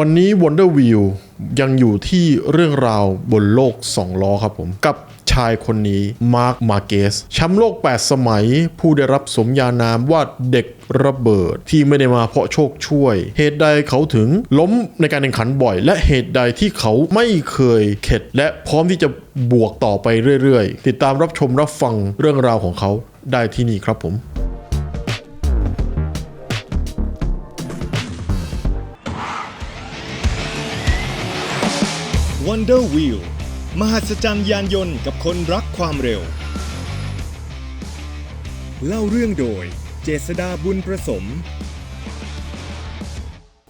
วันนี้ Wonder Wheel ยังอยู่ที่เรื่องราวบนโลก 2 ล้อครับผมกับชายคนนี้มาร์คมาเกสแชมป์โลก 8 สมัย ผู้ได้รับสมญานามว่าเด็กระเบิดที่ไม่ได้มาเพราะโชคช่วย เหตุใดเขาถึงล้มในการแข่งขันบ่อย และเหตุใดที่เขาไม่เคยเข็ด และพร้อมที่จะบวกต่อไปเรื่อยๆ ติดตามรับชมรับฟังเรื่องราวของเขาได้ที่นี่ครับผม Wonder Wheel มหัศจรรย์ยานยนต์กับคนรักความเร็ว เล่าเรื่องโดย เจษดาบุญประสม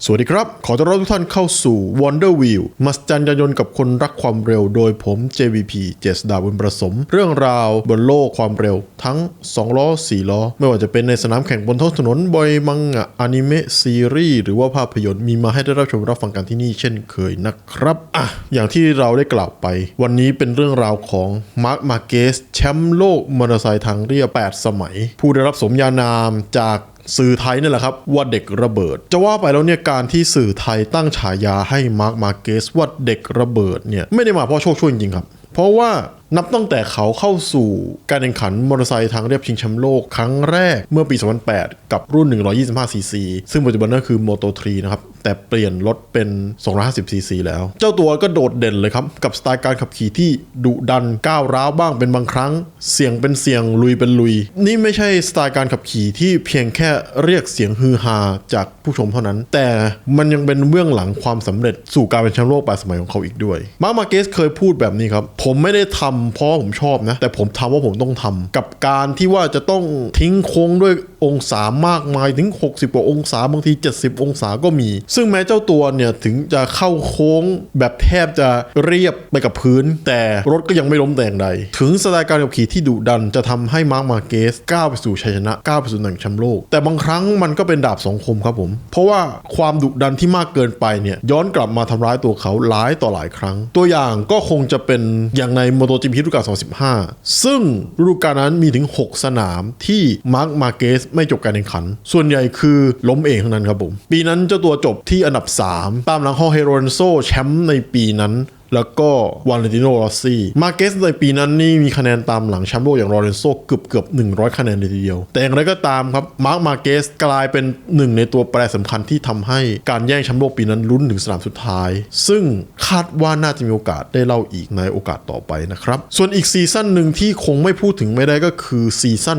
สวัสดีครับ ขอต้อนรับทุกท่านเข้าสู่ Wonder Wheel มัสจันยานยนต์กับคนรักความเร็วโดยผม JVP เจษดาบุญประสม เรื่องราวบนโลกความเร็วทั้ง 2 ล้อ 4 ล้อ ไม่ว่าจะเป็นในสนามแข่งบนท้องถนนบอยมังงะอนิเมะซีรีส์หรือว่าภาพยนตร์มีมาให้ได้รับชมรับฟังกันที่นี่เช่นเคยนะครับอะอย่างที่เราได้กล่าวไป วันนี้เป็นเรื่องราวของมาร์คมาเกสแชมป์โลกมอเตอร์ไซค์ทางเรียบ8สมัย ผู้ได้รับสมญานามจาก สื่อไทยนี่แหละครับว่าเด็กระเบิด จะว่าไปแล้วเนี่ยการที่สื่อไทยตั้งฉายาให้มาร์คมาเกสว่าเด็กระเบิดเนี่ยไม่ได้มาเพราะโชคช่วยจริงๆครับ เพราะว่านับตั้งแต่เขาเข้าสู่การแข่งขันมอเตอร์ไซค์ทางเรียบชิงแชมป์โลกครั้งแรกเมื่อปี 2008 กับรุ่น 125ซีซีซึ่งปัจจุบันนั่นคือ Moto 3 นะครับ แต่เปลี่ยนรถเป็น 250ซีซีแล้ว เจ้าตัวก็โดดเด่นเลยครับ กับสไตล์การขับขี่ที่ดุดันก้าวร้าวบ้างเป็นบางครั้ง เสียงเป็นเสียงลุยเป็นลุย นี่ไม่ใช่สไตล์การขับขี่ที่เพียงแค่เรียกเสียงฮือฮาจากผู้ชมเท่านั้น แต่มันยังเป็นเบื้องหลังความสำเร็จสู่การเป็นแชมป์โลกแปดสมัยของเขาอีกด้วยมาร์มาเกสเคยพูดแบบนี้ครับผมไม่ได้ทำเพราะผมชอบนะ แต่ผมทำว่าผมต้องทำกับการที่ว่าจะต้องทิ้งโค้งด้วยองศามากมายถึง 60 กว่าองศาบางที 70 องศาก็มี ซึ่งแม้เจ้าตัวเนี่ยถึงจะเข้าโค้งแบบแทบจะเรียบไปกับพื้น แต่รถก็ยังไม่ล้มแต่งใด ถึงสไตล์การขับขี่ที่ดุดันจะทำให้มาร์คมาเกสก้าวไปสู่ชัยชนะก้าวไปสู่หน่งแชมป์โลก แต่บางครั้งมันก็เป็นดาบสองคมครับผม เพราะว่าความดุดันที่มากเกินไปเนี่ยย้อนกลับมาทำร้ายตัวเขาหลายต่อหลายครั้ง ตัวอย่างก็คงจะเป็นอย่างใน MotoGP ฤดูกาล2015 ซึ่งฤดูกาลนั้นมีถึง 6 สนามที่มาร์คมาเกสไม่จบการแข่งขัน ส่วนใหญ่คือล้มเองทั้งนั้นครับผม ปีนั้นเจ้าตัวจบที่อันดับ 3 ตามหลังฮอเฮโรนโซแชมป์ในปีนั้น แล้วก็วาเลนติโนรอซี่ มาเกสในปีนั้นนี่มีคะแนนตามหลังแชมป์โลกอย่างลอเรนโซเกือบเกือบ100 คะแนนเลยทีเดียว แต่อย่างไรก็ตามครับ มาร์คมาเกสกลายเป็นหนึ่งในตัวแปรสำคัญที่ทำให้การแย่งแชมป์โลกปีนั้นลุ้นถึงสนามสุดท้าย ซึ่งคาดว่าน่าจะมีโอกาสได้เล่าอีกในโอกาสต่อไปนะครับ ส่วนอีกซีซั่นหนึ่งที่คงไม่พูดถึงไม่ได้ก็คือซีซั่น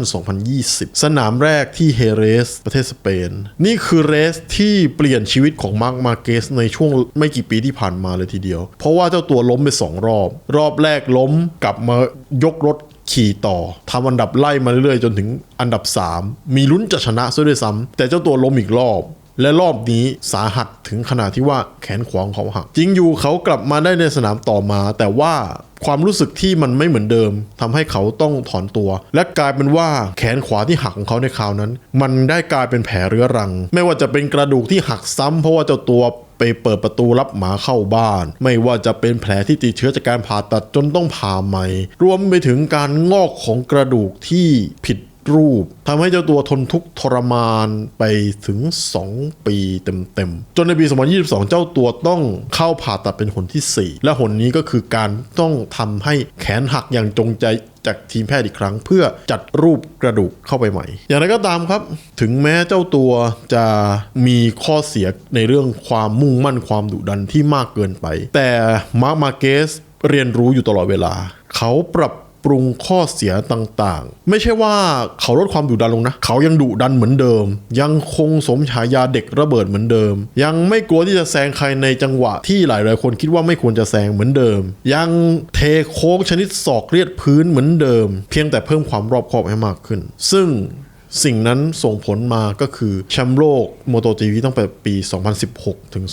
2020 สนามแรกที่เฮเรส ประเทศสเปน นี่คือเรสที่เปลี่ยนชีวิตของมาร์คมาเกสในช่วงไม่กี่ปีที่ผ่านมาเลยทีเดียว เพราะว่าเจ้าตัวล้มไปสองรอบ รอบแรกล้มกลับมายกรถขี่ต่อทำอันดับไล่มาเรื่อยๆ จนถึงอันดับ 3 มีลุ้นจะชนะซะด้วยซ้ำแต่เจ้าตัวล้มอีกรอบ และรอบนี้สาหัสถึงขนาดที่ว่าแขนขวาของเขาหักจริงอยู่เขากลับมาได้ในสนามต่อมา แต่ว่าความรู้สึกที่มันไม่เหมือนเดิมทำให้เขาต้องถอนตัว และกลายเป็นว่าแขนขวาที่หักของเขาในคราวนั้น มันได้กลายเป็นแผลเรื้อรัง ไม่ว่าจะเป็นกระดูกที่หักซ้ำเพราะว่าเจ้าตัว ไปเปิดประตูรับหมาเข้าบ้าน ไม่ว่าจะเป็นแผลที่ติดเชื้อจากการผ่าตัดจนต้องผ่าใหม่ รวมไปถึงการงอกของกระดูกที่ผิด รูปทำให้เจ้าตัวทนทุกข์ทรมานไปถึง 2 ปีเต็มๆ จนในปี 2022 เจ้าตัวต้องเข้าผ่าตัดเป็นหนที่ 4 และหนนี้ก็คือการต้องทำให้แขนหักอย่างจงใจจากทีมแพทย์อีกครั้งเพื่อจัดรูปกระดูกเข้าไปใหม่ อย่างไรก็ตามครับ ถึงแม้เจ้าตัวจะมีข้อเสียในเรื่องความมุ่งมั่นความดุดันที่มากเกินไป แต่มาร์มาเกสเรียนรู้อยู่ตลอดเวลา เขาปรับ ปรุงข้อเสียต่างๆ ไม่ใช่ว่าเขาลดความดุดันลงนะ เขายังดุดันเหมือนเดิม ยังคงสมฉายาเด็กระเบิดเหมือนเดิม ยังไม่กลัวที่จะแซงใครในจังหวะที่หลายๆคนคิดว่าไม่ควรจะแซงเหมือนเดิม ยังเทโค้งชนิดศอกเลียดพื้นเหมือนเดิม เพียงแต่เพิ่มความรอบคอบให้มากขึ้น ซึ่ง สิ่งนั้นส่งผลมาก็คือแชมป์โลกโมโต GP ตั้งแต่ปี 2016 ถึง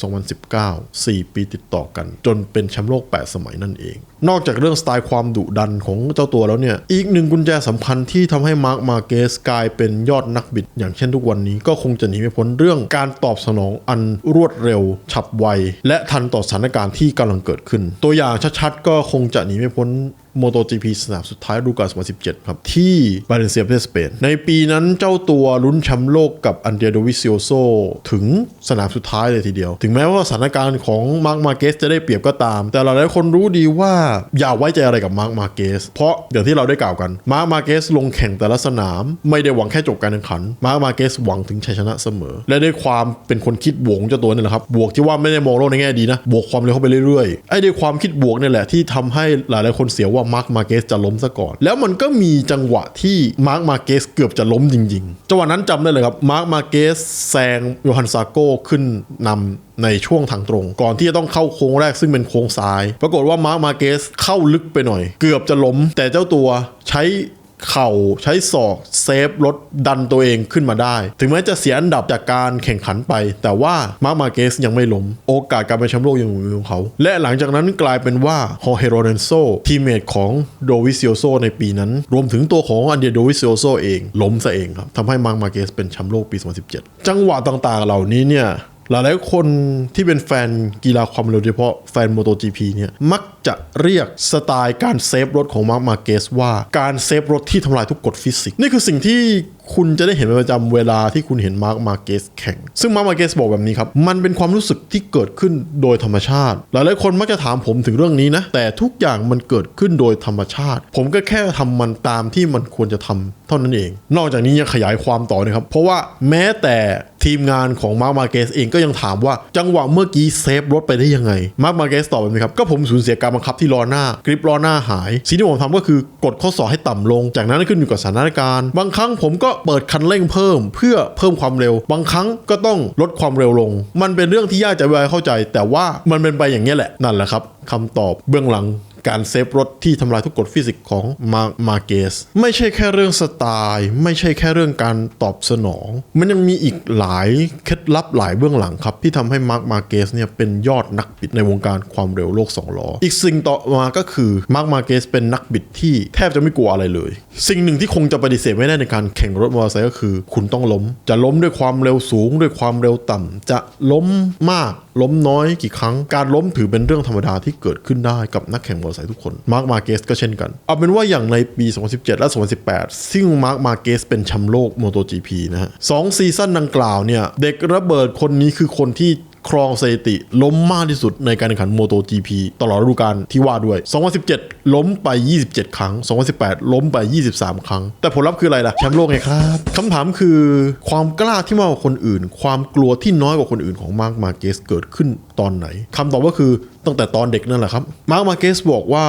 2019 4 ปีติดต่อกัน จนเป็นแชมป์โลก 8 สมัยนั่นเอง นอกจากเรื่องสไตล์ความดุดันของเจ้าตัวแล้วเนี่ย อีกหนึ่งกุญแจสำคัญที่ทำให้มาร์คมาเกสกลายเป็นยอดนักบิด อย่างเช่นทุกวันนี้ก็คงจะหนีไม่พ้นเรื่องการตอบสนองอันรวดเร็ว ฉับไว และทันต่อสถานการณ์ที่กำลังเกิดขึ้น ตัวอย่างชัดๆ ก็คงจะหนีไม่พ้น MotoGP สนามสุดท้ายฤดูกาล 2017 ครับ ที่บาเลนเซียประเทศสเปน ในปีนั้นเจ้าตัวลุ้นแชมป์โลกกับอันเดรียโดวิซิโอโซถึงสนามสุดท้ายเลยทีเดียว ถึงแม้ว่าสถานการณ์ของมาร์คมาเกสจะได้เปรียบก็ตาม แต่หลายๆคนรู้ดีว่าอย่าไว้ใจอะไรกับมาร์คมาเกสเพราะอย่างที่เราได้กล่าวกันมาร์คมาเกสลงแข่งแต่ละสนาม ไม่ได้หวังแค่จบการแข่งขันมาร์คมาเกสหวังถึงชัยชนะเสมอ และด้วยความเป็นคนคิดบวกเจ้าตัวนี่แหละครับบวกที่ว่าไม่ได้มองโลกในแง่ดีนะบวกความเร็วเข้าไปเรื่อยๆไอ้ด้วยความคิดบวกนี่แหละที่ทำให้หลายๆคนเสียว่ามาร์คมาเกสจะล้มซะก่อน แล้วมันก็มีจังหวะที่มาร์คมาเกสเกือบจะล้มจริง ๆ จังหวะนั้นจำได้เลยครับมาร์คมาเกสแซงโยฮันซาโก้ขึ้นนำในช่วงทางตรง ก่อนที่จะต้องเข้าโค้งแรกซึ่งเป็นโค้งซ้าย ปรากฏว่ามาร์คมาเกสเข้าลึกไปหน่อย เกือบจะล้ม แต่เจ้าตัวใช้ เข่าใช้ศอกเซฟรถดันตัวเองขึ้นมาได้ ถึงแม้จะเสียอันดับจากการแข่งขันไป แต่ว่ามาร์มาเกสยังไม่ล้ม โอกาสการเป็นแชมป์โลกยังอยู่ของเขา และหลังจากนั้นกลายเป็นว่าฮอเฮโรเรนโซทีมเมทของโดวิซิโอโซในปีนั้น รวมถึงตัวของอันเดียโดวิซิโอโซเองล้มซะเองครับทำให้มาร์มาเกสเป็นแชมป์โลกปี 2017 จังหวะต่างๆเหล่านี้เนี่ย หลายๆคนที่เป็นแฟนกีฬาความเร็วโดยเฉพาะแฟน MotoGP เนี่ยมักจะเรียกสไตล์การเซฟรถของมาร์คมาเกสว่าการเซฟรถที่ทำลายทุกกฎฟิสิกส์นี่คือสิ่งที่คุณจะได้เห็นเป็นประจำเวลาที่คุณเห็นมาร์คมาเกสแข่ง ซึ่งมาร์คมาเกสบอกแบบนี้ครับ มันเป็นความรู้สึกที่เกิดขึ้นโดยธรรมชาติ หลายๆคนมักจะถามผมถึงเรื่องนี้นะ แต่ทุกอย่างมันเกิดขึ้นโดยธรรมชาติ ผมก็แค่ทำมันตามที่มันควรจะทำเท่านั้นเอง นอกจากนี้ยังขยายความต่อนะครับ เพราะว่าแม้แต่ ทีมงานของมาร์คมาเกสเองก็ยังถามว่าจังหวะเมื่อกี้เซฟรถไปได้ยังไง มาร์คมาเกสตอบแบบนี้ครับ ก็ผมสูญเสียการบังคับที่ล้อหน้ากริปล้อหน้าหาย สิ่งที่ผมทำก็คือกดข้อศอกให้ต่ำลง จากนั้นขึ้นอยู่กับสถานการณ์ บางครั้งผมก็เปิดคันเร่งเพิ่ม เพื่อเพิ่มความเร็ว บางครั้งก็ต้องลดความเร็วลง มันเป็นเรื่องที่ยากจะอธิบายเข้าใจ แต่ว่ามันเป็นไปอย่างนี้แหละนั่นแหละครับคำตอบเบื้องหลัง การเซฟรถที่ทำลายทุกกฎฟิสิกส์ของมามาเกสไม่ใช่แค่เรื่องสไตล์ ไม่ใช่แค่เรื่องการตอบสนอง มันยังมีอีกหลายเคล็ดลับหลายเบื้องหลังครับ ที่ทำให้มาร์คมาเกสเนี่ยเป็นยอดนักบิดในวงการความเร็วโลกสองล้ออีกสิ่งต่อมาก็คือมาร์คมาเกสเป็นนักบิดที่แทบจะไม่กลัวอะไรเลย สิ่งหนึ่งที่คงจะปฏิเสธไม่ได้ในการแข่งรถมอเตอร์ไซค์ก็คือ คุณต้องล้ม จะล้มด้วยความเร็วสูงด้วยความเร็วต่ำจะล้มมาก ล้มน้อยกี่ครั้ง การล้มถือเป็นเรื่องธรรมดาที่เกิดขึ้นได้กับนักแข่งมอเตอร์ไซค์ทุกคน มาร์คมาเกสก็เช่นกัน เอาเป็นว่าอย่างในปี 2017 และ 2018 ซึ่งมาร์คมาเกสเป็นแชมป์โลก MotoGP นะฮะสองซีซั่นดังกล่าวเนี่ย เด็กระเบิดคนนี้คือคนที่ ครองสถิติ ล้มมากที่สุดในการแข่งขัน MotoGP ตลอดฤดูกาลที่ว่าด้วย 2017 ล้มไป 27 ครั้ง 2018 ล้มไป 23 ครั้ง แต่ผลลัพธ์คืออะไรล่ะ แชมป์โลกไงครับคำถามคือความกล้าที่มากกว่าคนอื่น ความกลัวที่น้อยกว่าคนอื่นของมาร์คมาเกสเกิดขึ้นตอนไหนคำตอบก็คือตั้งแต่ตอนเด็กนั่นแหละครับมาร์คมาเกสบอกว่า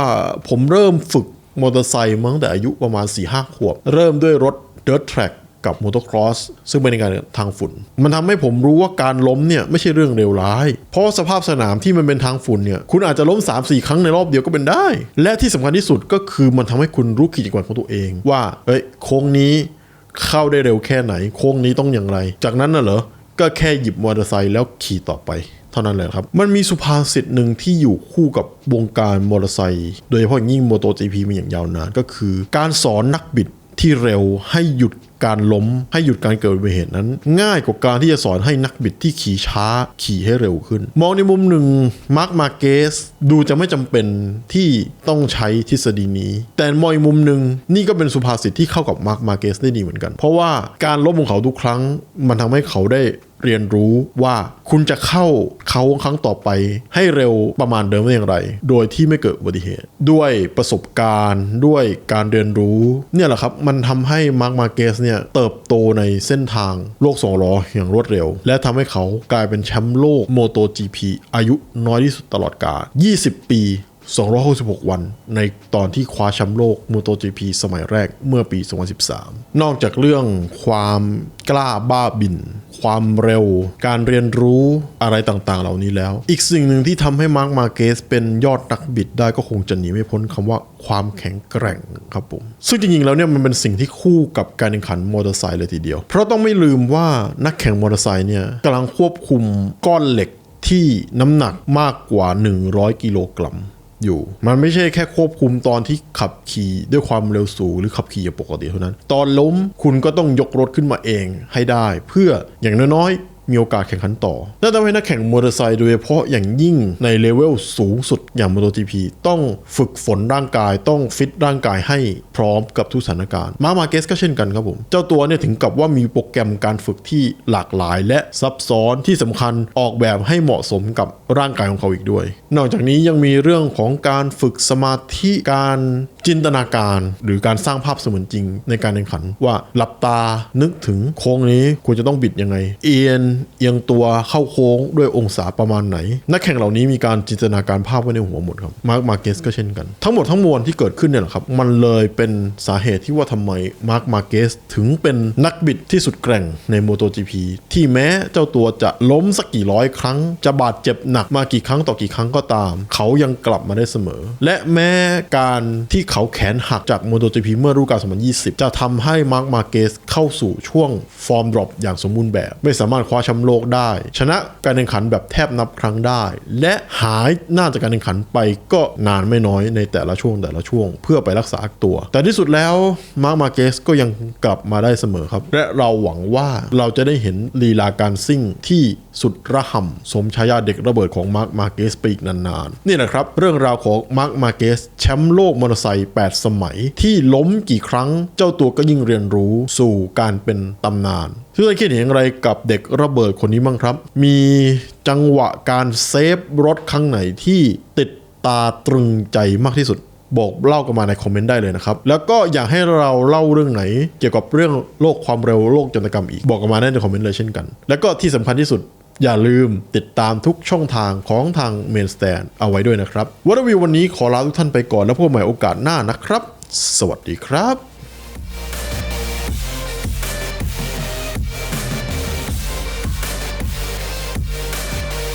ผมเริ่มฝึกมอเตอร์ไซค์มาตั้งแต่อายุประมาณ4-5ขวบ เริ่มด้วยรถ Dirt Track กับมอเตอร์ครอสซึ่งเป็นการทางฝุ่น มันทำให้ผมรู้ว่าการล้มเนี่ยไม่ใช่เรื่องเลวร้าย เพราะสภาพสนามที่มันเป็นทางฝุ่นเนี่ยคุณอาจจะล้ม 3-4 ครั้งในรอบเดียวก็เป็นได้ และที่สำคัญที่สุดก็คือมันทำให้คุณรู้ขีดจำกัดของตัวเอง ว่าเอ้ยโค้งนี้เข้าได้เร็วแค่ไหน โค้งนี้ต้องอย่างไร จากนั้นน่ะเหรอก็แค่หยิบมอเตอร์ไซค์แล้วขี่ต่อไปเท่านั้นแหละครับ มันมีสุภาษิตหนึ่งที่อยู่คู่กับวงการมอเตอร์ไซค์โดยเฉพาะยิ่งโมโต GP มาอย่างยาวนานก็คือ การสอนนักบิดที่เร็วให้หยุดการล้มให้หยุดการเกิดอุบัติเหตุนั้น ง่ายกว่าการที่จะสอนให้นักบิดที่ขี่ช้าขี่ให้เร็วขึ้น มองในมุมหนึ่งมาร์คมาเกสดูจะไม่จำเป็นที่ต้องใช้ทฤษฎีนี้ แต่มองอีกมุมหนึ่งนี่ก็เป็นสุภาษิตที่เข้ากับมาร์คมาเกสได้ดีเหมือนกัน เพราะว่าการล้มของเขาทุกครั้ง มันทำให้เขาได้ เรียนรู้ว่าคุณจะเข้าเขาครั้งต่อไป ให้เร็วประมาณเดิมได้อย่างไร โดยที่ไม่เกิดอุบัติเหตุ ด้วยประสบการณ์ ด้วยการเรียนรู้ เนี่ยแหละครับ มันทำให้มาร์คมาเกสเนี่ยเติบโตในเส้นทางโลกสองล้ออย่างรวดเร็ว และทำให้เขากลายเป็นแชมป์โลกโมโต GP อายุน้อยที่สุดตลอดกาล 20 ปี 266 วัน ในตอนที่คว้าแชมป์โลก MotoGP สมัยแรกเมื่อปี 2013 นอกจากเรื่องความกล้าบ้าบิน ความเร็ว การเรียนรู้อะไรต่างๆ เหล่านี้แล้ว อีกสิ่งหนึ่งที่ทำให้มาร์คมาเกสเป็นยอดนักบิดได้ก็คงจะหนีไม่พ้นคำว่าความแข็งแกร่งครับผม ซึ่งจริงๆ แล้วเนี่ยมันเป็นสิ่งที่คู่กับการแข่งขันมอเตอร์ไซค์เลยทีเดียว เพราะต้องไม่ลืมว่านักแข่งมอเตอร์ไซค์เนี่ยกำลังควบคุมก้อนเหล็กที่น้ำหนักมากกว่า 100 กิโลกรัม อยู่ มันไม่ใช่แค่ควบคุมตอนที่ขับขี่ด้วยความเร็วสูงหรือขับขี่อย่างปกติเท่านั้น ตอนล้มคุณก็ต้องยกรถขึ้นมาเองให้ได้ เพื่ออย่างน้อยๆ มีโอกาสแข่งขันต่อนั่นทำให้นักแข่งมอเตอร์ไซค์โดยเฉพาะอย่างยิ่งในเลเวลสูงสุดอย่าง MotoGP ต้องฝึกฝนร่างกายต้องฟิตร่างกายให้พร้อมกับทุกสถานการณ์ มามาเกสก็เช่นกันครับผม เจ้าตัวเนี่ยถึงกับว่ามีโปรแกรมการฝึกที่หลากหลาย และซับซ้อนที่สำคัญออกแบบให้เหมาะสมกับร่างกายของเขาอีกด้วย นอกจากนี้ยังมีเรื่องของการฝึกสมาธิการ จินตนาการหรือการสร้างภาพเสมือนจริงในการแข่งขันว่าหลับตานึกถึงโค้งนี้ควรจะต้องบิดยังไง เอียนเอียงตัวเข้าโค้งด้วยองศาประมาณไหน นักแข่งเหล่านี้มีการจินตนาการภาพไว้ในหัวหมดครับมาร์คมาเกสก็เช่นกัน ทั้งหมดทั้งมวลที่เกิดขึ้นเนี่ยแหละครับมันเลยเป็นสาเหตุที่ว่าทำไมมาร์คมาเกสถึงเป็นนักบิดที่สุดแกร่งใน MotoGP ที่แม้เจ้าตัวจะล้มสักกี่ร้อยครั้ง จะบาดเจ็บหนักมากี่ครั้งต่อกี่ครั้งก็ตาม เขายังกลับมาได้เสมอ และแม้การที่เขาแขนหักจาก MotoGP เมื่อฤดูกาล 2020 จะทำให้มาร์คมาเกสเข้าสู่ช่วงฟอร์มดรอปอย่างสมบูรณ์แบบ ไม่สามารถคว้าแชมป์โลกได้ ชนะการแข่งขันแบบแทบนับครั้งได้ และหายหน้าจากการแข่งขันไปก็นานไม่น้อยในแต่ละช่วงแต่ละช่วง เพื่อไปรักษาตัว แต่ที่สุดแล้วมาร์คมาเกสก็ยังกลับมาได้เสมอครับ และเราหวังว่าเราจะได้เห็นลีลาการซิ่งที่สุดระห่ำสมชายาเด็กระเบิดของมาร์คมาเกสไปอีกนานๆนี่นะครับ เรื่องราวของมาร์คมาเกสแชมป์โลกมอเตอร์ไซค์8 สมัย ที่ล้มกี่ครั้งเจ้าตัวก็ยิ่งเรียนรู้สู่การเป็นตำนานทุกท่านคิดเห็นอย่างไรกับเด็กระเบิดคนนี้บ้างครับ มีจังหวะการเซฟรถครั้งไหนที่ติดตาตรึงใจมากที่สุดบอกเล่ากันมาในคอมเมนต์ได้เลยนะครับ แล้วก็อยากให้เราเล่าเรื่องไหน เกี่ยวกับเรื่องโลกความเร็วโลกจนตกรรมอีกบอกกันมาได้ในคอมเมนต์เลยเช่นกัน แล้วก็ที่สำคัญที่สุด อย่าลืมติดตามทุกช่องทางของทางเมนสแตนเอาไว้ด้วยนะครับวันวิววันนี้ขอลาทุกท่านไปก่อนแล้วพบใหม่โอกาสหน้านะครับ สวัสดีครับ